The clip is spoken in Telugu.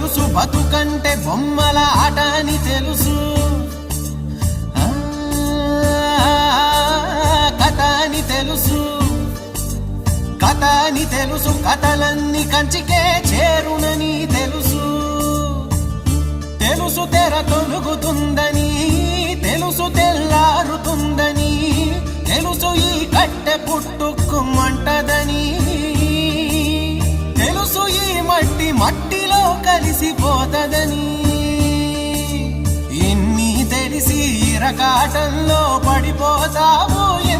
బతుకంటే బొమ్మల ఆట అని తెలుసు. కథ అని తెలుసు. కథ అని తెలుసు. కథలన్నీ కంచికే చేరునని తెలుసు. తెలుసు తెర తొలుగుతుందని తెలుసు తెల్లారుతుందని తెలుసు ఈ కట్టె పుట్టుకుమంటదని తెలుసు ఈ మట్టి మట్టి కలిసిపోతదని. ఎన్ని తెలిసి ఇరకాటంలో పడిపోతావు